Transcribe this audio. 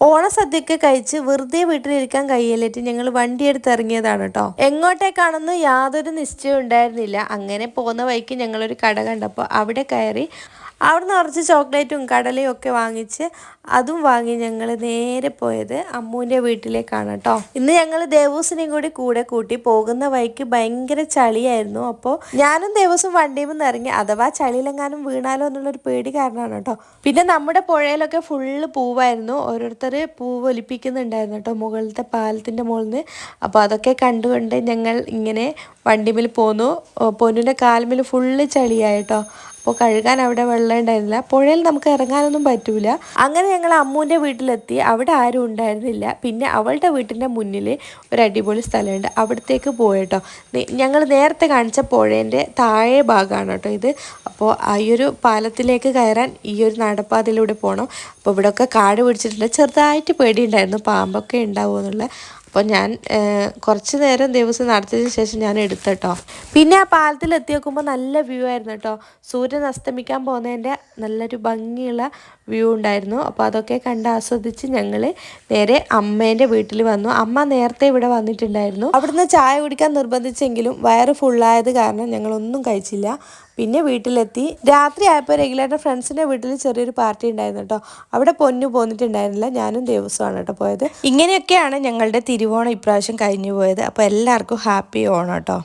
ഓണസദ്യയൊക്കെ കഴിച്ച് വെറുതെ വീട്ടിലിരിക്കാൻ കഴിയില്ലേറ്റ് ഞങ്ങൾ വണ്ടി എടുത്ത് ഇറങ്ങിയതാണ് കേട്ടോ എങ്ങോട്ടേക്കാണെന്ന് യാതൊരു നിശ്ചയം ഉണ്ടായിരുന്നില്ല. അങ്ങനെ പോകുന്ന വഴിക്ക് ഞങ്ങളൊരു കട കണ്ടപ്പോൾ അവിടെ കയറി അവിടുന്ന് കുറച്ച് ചോക്ലേറ്റും കടലയും ഒക്കെ വാങ്ങിച്ച് അതും വാങ്ങി ഞങ്ങൾ നേരെ പോയത് അമ്മൂന്റെ വീട്ടിലേക്കാണ് കേട്ടോ. ഇന്ന് ഞങ്ങൾ ദേവൂസിനെയും കൂടി കൂടെ കൂട്ടി പോകുന്ന വഴിക്ക് ഭയങ്കര ചളിയായിരുന്നു. അപ്പോൾ ഞാനും ദേവസ്വം വണ്ടിയിൽ നിന്ന് ഇറങ്ങി അഥവാ ചളിയിലെങ്ങാനും വീണാലോ എന്നുള്ളൊരു പേടി കാരണമാണ് കേട്ടോ. പിന്നെ നമ്മുടെ പുഴയിലൊക്കെ ഫുള്ള് പൂവായിരുന്നു. ഓരോരുത്തർ പൂവ് ഒലിപ്പിക്കുന്നുണ്ടായിരുന്നു കേട്ടോ മുകളിലത്തെ പാലത്തിന്റെ മുകളിൽ നിന്ന് അപ്പോൾ അതൊക്കെ കണ്ടുകൊണ്ട് ഞങ്ങൾ ഇങ്ങനെ വണ്ടിമിൽ പോന്നു. പൊന്നിന്റെ കാൽമിൽ ഫുള്ള് ചളിയായിട്ടോ. അപ്പോൾ കഴുകാൻ അവിടെ വെള്ളം ഉണ്ടായിരുന്നില്ല. പുഴയിൽ നമുക്ക് ഇറങ്ങാനൊന്നും പറ്റൂല. അങ്ങനെ ഞങ്ങൾ അമ്മൂന്റെ വീട്ടിലെത്തി. അവിടെ ആരും ഉണ്ടായിരുന്നില്ല. പിന്നെ അവളുടെ വീട്ടിന്റെ മുന്നിൽ ഒരു അടിപൊളി സ്ഥലമുണ്ട്. അവിടത്തേക്ക് പോയിട്ടോ. ഞങ്ങൾ നേരത്തെ കാണിച്ച പുഴേന്റെ താഴെ ഭാഗമാണ് കേട്ടോ ഇത്. അപ്പോൾ ഈ ഒരു പാലത്തിലേക്ക് കയറാൻ ഈ ഒരു നടപ്പാതയിലൂടെ പോകണം അപ്പോൾ ഇവിടെയൊക്കെ കാട് പിടിച്ചിട്ടുണ്ട്. ചെറുതായിട്ട് പേടിയുണ്ടായിരുന്നു. പാമ്പൊക്കെ ഉണ്ടാവുമെന്നുള്ള അപ്പോൾ ഞാൻ കുറച്ച് നേരം ദിവസം നടത്തിയതിന് ശേഷം ഞാൻ എടുത്തട്ടോ. പിന്നെ ആ പാലത്തിൽ എത്തി നോക്കുമ്പോൾ നല്ല വ്യൂ ആയിരുന്നു കേട്ടോ. സൂര്യൻ അസ്തമിക്കാൻ പോകുന്നതിന്റെ നല്ലൊരു ഭംഗിയുള്ള വ്യൂ ഉണ്ടായിരുന്നു. അപ്പോൾ അതൊക്കെ കണ്ട് ആസ്വദിച്ച് ഞങ്ങൾ നേരെ അമ്മേന്റെ വീട്ടിൽ വന്നു. അമ്മ നേരത്തെ ഇവിടെ വന്നിട്ടുണ്ടായിരുന്നു. അവിടുന്ന് ചായ കുടിക്കാൻ നിർബന്ധിച്ചെങ്കിലും വയറ് ഫുള്ളായത് കാരണം ഞങ്ങളൊന്നും കഴിച്ചില്ല. പിന്നെ വീട്ടിലെത്തി. രാത്രി ആയപ്പോൾ റെഗുലേറ്റർ ഫ്രണ്ട്സിന്റെ വീട്ടിൽ ചെറിയൊരു പാർട്ടി ഉണ്ടായിരുന്നു കേട്ടോ. അവിടെ പൊന്നു പോന്നിട്ടുണ്ടായിരുന്നില്ല. ഞാനും ദിവസമാണ് കേട്ടോ പോയത്. ഇങ്ങനെയൊക്കെയാണ് ഞങ്ങളുടെ തിരുവോണം ഇപ്രാവശ്യം കഴിഞ്ഞു പോയത് അപ്പോൾ എല്ലാവർക്കും ഹാപ്പി ഓണം കേട്ടോ.